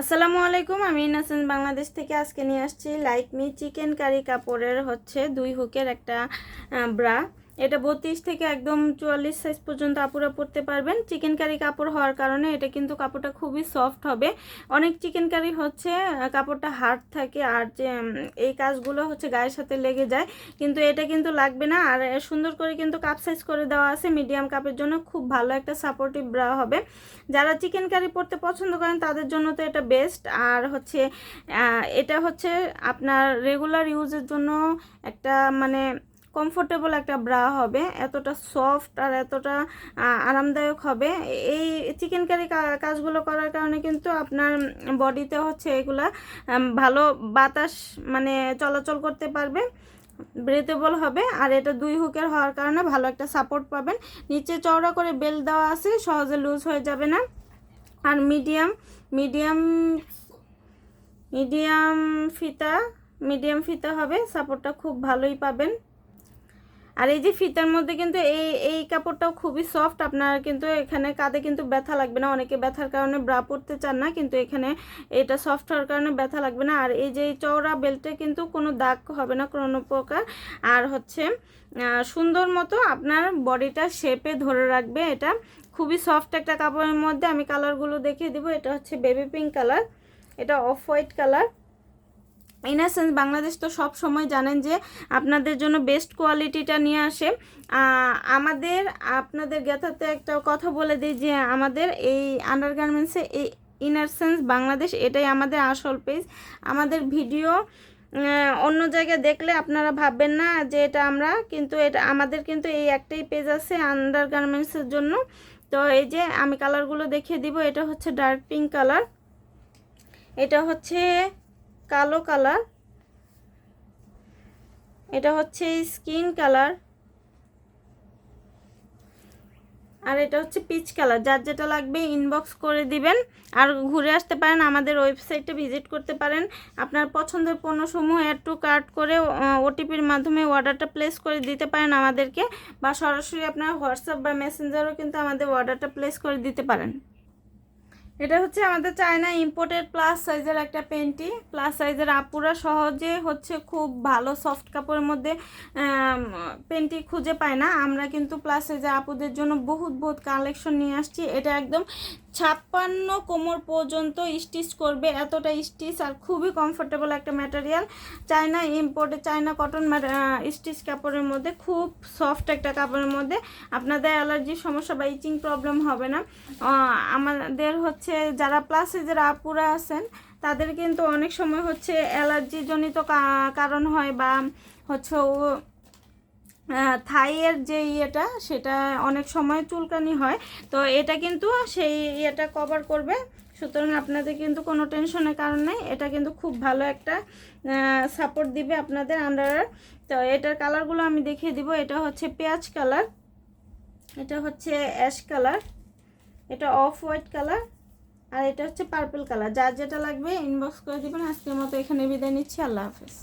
আসসালামু আলাইকুম, আমি নাসিন বাংলাদেশ থেকে আজকে নিয়ে আসছি লাইক মি চিকেন কারি কাপড়ের হচ্ছে দুই হুকের একটা ব্রা। এটা বত্রিশ থেকে একদম চুয়াল্লিশ সাইজ পর্যন্ত আপুরা পরতে পারবেন। চিকেন কারি কাপড় হওয়ার কারণে এটা কিন্তু কাপড়টা খুবই সফট হবে। অনেক চিকেন কারি হচ্ছে কাপড়টা হার্ড থাকে আর যে এই কাজগুলো হচ্ছে গায়ের সাথে লেগে যায়। কিন্তু এটা কিন্তু লাগবে না আর সুন্দর করে কিন্তু কাপ সাইজ করে দেওয়া আছে। মিডিয়াম কাপের জন্য খুব ভালো একটা সাপোর্টিভ ব্রা হবে। যারা চিকেন কারি পরতে পছন্দ করেন, তাদের জন্য তো এটা বেস্ট আর হচ্ছে এটা হচ্ছে আপনার রেগুলার ইউজের জন্য একটা মানে কমফোর্টেবল একটা ব্রা হবে, এতটা সফট আর এতটা আরামদায়ক হবে। এই চিকেন কারি কাজগুলো করার কারণে কিন্তু আপনার বডিতে হচ্ছে এগুলা ভালো বাতাস মানে চলাচল করতে পারবে ব্রেথেবল হবে। আর এটা দুই হুকের হওয়ার কারণে ভালো একটা সাপোর্ট পাবেন। নিচে চওড়া করে বেল দেওয়া আছে, সহজে লুজ হয়ে যাবে না। আর মিডিয়াম মিডিয়াম মিডিয়াম ফিতা মিডিয়াম ফিতা হবে সাপোর্টটা খুব ভালোই পাবেন। আর এই যে ফিতার মধ্যে কিন্তু এই এই কাপড়টাও খুবই সফট আপনার কিন্তু এখানে কাঁধে কিন্তু ব্যথা লাগবে না। অনেকে ব্যথার কারণে ব্রা পরতে চান না, কিন্তু এখানে এটা সফট হওয়ার কারণে ব্যথা লাগবে না। আর এই যে চওড়া বেল্টে কিন্তু কোনো দাগ হবে না, কোনো প্রকার। আর হচ্ছে সুন্দর মতো আপনার বডিটা শেপে ধরে রাখবে এটা। খুবই সফট একটা কাপড়ের মধ্যে আমি কালারগুলো দেখিয়ে দিব। এটা হচ্ছে বেবি পিঙ্ক কালার এটা off white colour innocence Bangladesh তো সব সময় জানেন যে আপনাদের জন্য বেস্ট কোয়ালিটিটা নিয়ে আসে। আমাদের, আপনাদের গেথাতে একটা কথা বলে দিই যে আমাদের এই আন্ডারগার্মেন্টসে এই ইনারসেন্স বাংলাদেশ এটাই আমাদের আসল পেজ আমাদের ভিডিও অন্য জায়গায় দেখলে আপনারা ভাববেন না যে এটা আমরা, কিন্তু এটা, আমাদের কিন্তু এই একটাই পেজ আছে আন্ডার গার্মেন্টসের জন্য। তো এই যে আমি কালারগুলো দেখিয়ে দিব, এটা হচ্ছে ডার্ক পিঙ্ক কালার এটা হচ্ছে কালো কালার। এটা হচ্ছে স্কিন কালার। আর এটা হচ্ছে পিচ কালার। যার যেটা লাগবে ইনবক্স করে দিবেন। আর ঘুরে আসতে পারেন আমাদের ওয়েবসাইটে ভিজিট করতে পারেন। আপনার পছন্দের পণ্যসমূহ অ্যাড টু কার্ট করে ওটিপির মাধ্যমে অর্ডারটা প্লেস করে দিতে পারেন আমাদেরকে। বা সরাসরি আপনার হোয়াটসঅ্যাপ বা মেসেঞ্জারও কিন্তু আমাদের অর্ডারটা প্লেস করে দিতে পারেন। এটা হচ্ছে আমাদের চায়না ইম্পোর্টেড প্লাস সাইজের একটা পেন্টি প্লাস সাইজের আপুরা সহজে হচ্ছে খুব ভালো সফট কাপড়ের মধ্যে পেন্টি খুঁজে পায় না। আমরা কিন্তু প্লাস সাইজের আপুদের জন্য বহুত বহুত কালেকশন নিয়ে আসছি। এটা একদম ছাপ্পান্ন কোমর পর্যন্ত স্টিচ করবে, এতটা স্টিচ আর খুবই কমফোর্টেবল একটা ম্যাটেরিয়াল চায়না ইম্পোর্টে চায়না কটন স্টিচ কাপড়ের মধ্যে, খুব সফট একটা কাপড়ের মধ্যে। আপনাদের অ্যালার্জির সমস্যা বা ইচিং প্রবলেম হবে না। আমাদের হচ্ছে যারা প্লাস সাইজের আপুরা আছেন, তাদের কিন্তু অনেক সময় হচ্ছে অ্যালার্জি জনিত কা- কারণ হয় বা হচ্ছে থাইয়ের যে ইয়েটা, সেটা অনেক সময় চুলকানি হয়। তো এটা কিন্তু সেই ইয়েটা কভার করবে। সুতরাং আপনাদের কিন্তু কোনো টেনশনের কারণ নেই। এটা কিন্তু খুব ভালো একটা সাপোর্ট দিবে আপনাদের আন্ডার তো এটার কালারগুলো আমি দেখিয়ে দিব। এটা হচ্ছে পেঁয়াজ কালার এটা হচ্ছে অ্যাশ কালার এটা অফ হোয়াইট কালার আর এটা হচ্ছে পার্পল কালার যার যেটা লাগবে ইনবক্স করে দেবেন। আজকের মতো এখানে বিদায় নিচ্ছি। আল্লাহ হাফেজ।